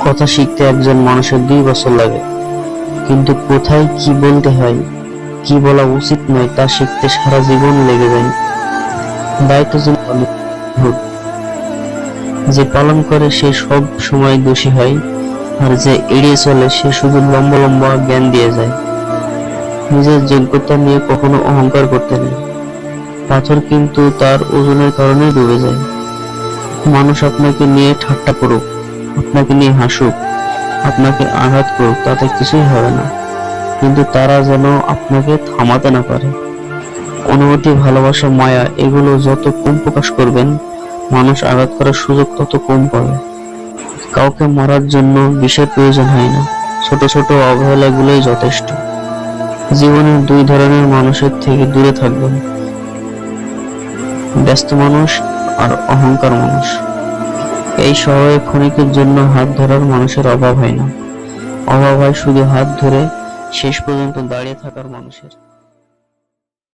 কথা শিখতে একজন মানুষের দুই বছর লাগে। কিন্তু কোথায় কি বলতে হয়, কি বলা উচিত নয় তা শিখতে সারা জীবন লেগে যায়। দায়িত্ব। যে পালন করে সে সব সময় দোষী হয়, আর যে এড়িয়ে চলে সে শুধু লম্বা লম্বা জ্ঞান দিয়ে যায়। নিজের যোগ্যতা নিয়ে কখনো অহংকার করতে নেই। পাথর কিন্তু তার ওজনের কারণে ডুবে যায়। মানুষ আপনাকে নিয়ে ঠাট্টা করুক। আপনাকে নিয়ে হাসুক, আপনাকে আঘাত করুক, তাতে কিছুই হবে না। কিন্তু তারা যেন আপনাকে থামাতে না পারে। অনুভূতি, ভালোবাসা, মায়া, এগুলো যত কম প্রকাশ করবেন, মানুষ আঘাত করার সুযোগ তত কম পাবে। কাউকে মারার জন্য বিষের প্রয়োজন হয় না। ছোট ছোট অবহেলাগুলোই যথেষ্ট। জীবনের দুই ধরনের মানুষের থেকে দূরে থাকবেন। ব্যস্ত মানুষ আর অহংকার মানুষ। এই শহরে ক্ষণিকের জন্য হাত ধরার মানুষের অভাব হয় না। অভাব হয় শুধু হাত ধরে শেষ পর্যন্ত দাঁড়িয়ে থাকার মানুষের।